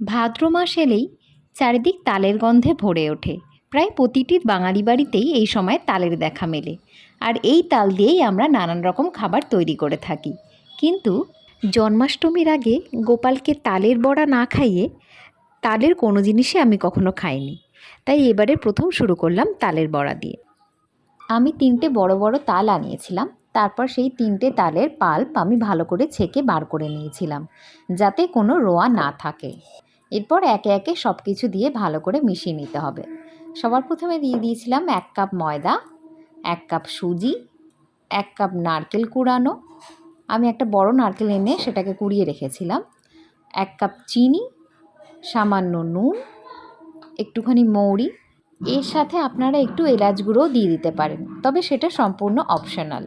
ভাদ্র মাস এলেই চারিদিক তালের গন্ধে ভরে ওঠে। প্রায় প্রতিটি বাঙালি বাড়িতেই এই সময় তালের দেখা মেলে। আর এই তাল দিয়েই আমরা নানান রকম খাবার তৈরি করে থাকি। কিন্তু জন্মাষ্টমীর আগে গোপালকে তালের বড়া না খাইয়ে তালের কোনো জিনিসই আমি কখনো খাইনি। তাই এবারে প্রথম শুরু করলাম তালের বড়া দিয়ে। আমি তিনটে বড় বড় তাল আনিয়েছিলাম। তারপর সেই তিনটে তালের পাল্প আমি ভালো করে ছেঁকে বার করে নিয়েছিলাম। যাতে কোনো রোয়া না থাকে। এরপর একে একে সব কিছু দিয়ে ভালো করে মিশিয়ে নিতে হবে। সবার প্রথমে দিয়ে দিয়েছিলাম এক কাপ ময়দা, এক কাপ সুজি, এক কাপ নারকেল কুড়ানো। আমি একটা বড় নারকেল এনে সেটাকে কুড়িয়ে রেখেছিলাম। এক কাপ চিনি, সামান্য নুন, একটুখানি মৌরি। এর সাথে আপনারা একটু এলাচ গুঁড়োও দিয়ে দিতে পারেন, তবে সেটা সম্পূর্ণ অপশনাল।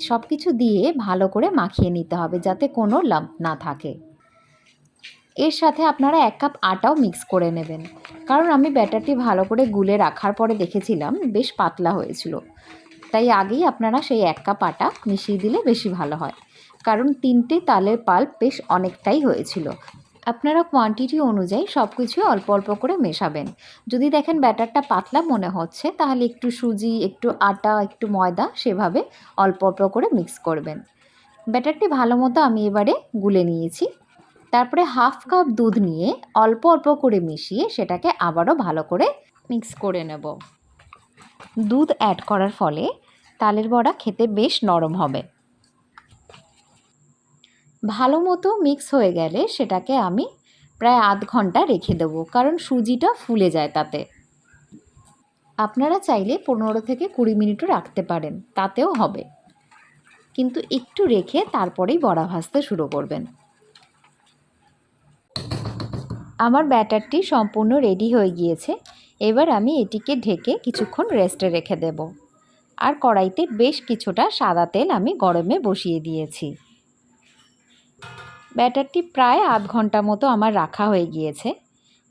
সব কিছু দিয়ে ভালো করে মাখিয়ে নিতে হবে যাতে কোনো লাম্প না থাকে। এর সাথে আপনারা এক কাপ আটাও মিক্স করে নেবেন। কারণ আমি ব্যাটারটি ভালো করে গুলে রাখার পরে দেখেছিলাম বেশ পাতলা হয়েছিল। তাই আগেই আপনারা সেই এক কাপ আটা মিশিয়ে দিলে বেশি ভালো হয়। কারণ তিনটে তালের পাল্প বেশ অনেকটাই হয়েছিল। আপনারা কোয়ান্টিটি অনুযায়ী সব কিছু অল্প অল্প করে মেশাবেন। যদি দেখেন ব্যাটারটা পাতলা মনে হচ্ছে, তাহলে একটু সুজি, একটু আটা, একটু ময়দা সেভাবে অল্প অল্প করে মিক্স করবেন। ব্যাটারটি ভালো মতো আমি এবারে গুলে নিয়েছি। তারপরে হাফ কাপ দুধ নিয়ে অল্প অল্প করে মিশিয়ে সেটাকে আবারও ভালো করে মিক্স করে নেব। দুধ অ্যাড করার ফলে তালের বড়া খেতে বেশ নরম হবে। ভালো মতো মিক্স হয়ে গেলে সেটাকে আমি প্রায় আধ ঘণ্টা রেখে দেবো, কারণ সুজিটা ফুলে যায় তাতে। আপনারা চাইলে পনেরো থেকে কুড়ি মিনিটও রাখতে পারেন, তাতেও হবে। কিন্তু একটু রেখে তারপরেই বড়া ভাজতে শুরু করবেন। আমার ব্যাটারটি সম্পূর্ণ রেডি হয়ে গিয়েছে। এবার আমি এটিকে ঢেকে কিছুক্ষণ রেস্টে রেখে দেব। আর কড়াইতে বেশ কিছুটা সাদা তেল আমি গরমে বসিয়ে দিয়েছি। ব্যাটারটি প্রায় আধ ঘণ্টা মতো আমার রাখা হয়ে গিয়েছে।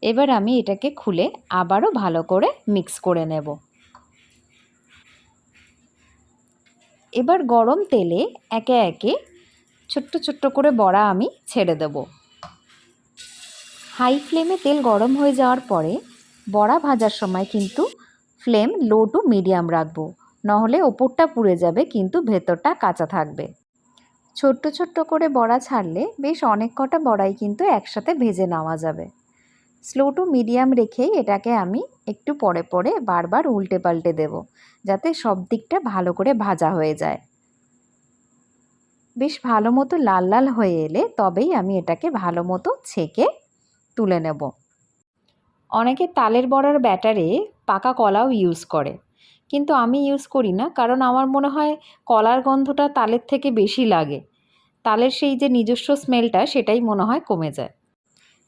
এবার আমি এটাকে খুলে আবারও ভালো করে মিক্স করে নেব। এবার গরম তেলে একে একে ছোট্ট ছোট্ট করে বড়া আমি ছেড়ে দেব। হাই ফ্লেমে তেল গরম হয়ে যাওয়ার পরে বড়া ভাজার সময় কিন্তু ফ্লেম লো টু মিডিয়াম রাখব। নাহলে ওপরটা পুড়ে যাবে, কিন্তু ভেতরটা কাঁচা থাকবে। ছোট্ট ছোট্ট করে বড়া ছাড়লে বেশ অনেক কটা বড়াই কিন্তু একসাথে ভেজে নেওয়া যাবে। স্লো টু মিডিয়াম রেখেই এটাকে আমি একটু পরে পরে বারবার উল্টে পাল্টে দেব, যাতে সব দিকটা ভালো করে ভাজা হয়ে যায়। বেশ ভালো মতো লাল লাল হয়ে এলে তবেই আমি এটাকে ভালো মতো ছেঁকে তুলে নেব। অনেকে তালের বড়ার ব্যাটারে পাকা কলাও ইউজ করে। কিন্তু আমি ইউজ করি না, কারণ আমার মনে হয় কলার গন্ধটা তালের থেকে বেশি লাগে। তালের সেই যে নিজস্ব স্মেলটা, সেটাই মনে হয় কমে যায়।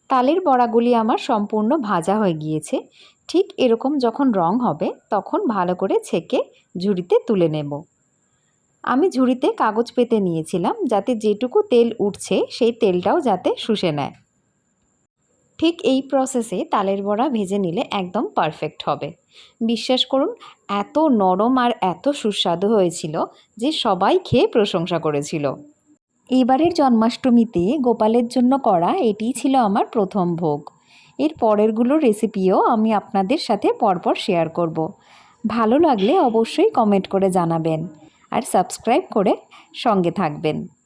তালের বড়াগুলি আমার সম্পূর্ণ ভাজা হয়ে গিয়েছে। ঠিক এরকম যখন রং হবে, তখন ভালো করে ছেঁকে ঝুড়িতে তুলে নেব। আমি ঝুড়িতে কাগজ পেতে নিয়েছিলাম, যাতে যেটুকু তেল উঠছে, সেই তেলটাও যাতে শুষে নেয়। ঠিক এই প্রসেসে তালের বড়া ভেজে নিলে একদম পারফেক্ট হবে। বিশ্বাস করুন, এত নরম আর এত সুস্বাদু হয়েছিল যে সবাই খেয়ে প্রশংসা করেছিল। এবারের জন্মাষ্টমীতে গোপালের জন্য করা এটিই ছিল আমার প্রথম ভোগ। এর পরেরগুলো রেসিপিও আমি আপনাদের সাথে পরপর শেয়ার করব। ভালো লাগলে অবশ্যই কমেন্ট করে জানাবেন। আর সাবস্ক্রাইব করে সঙ্গে থাকবেন।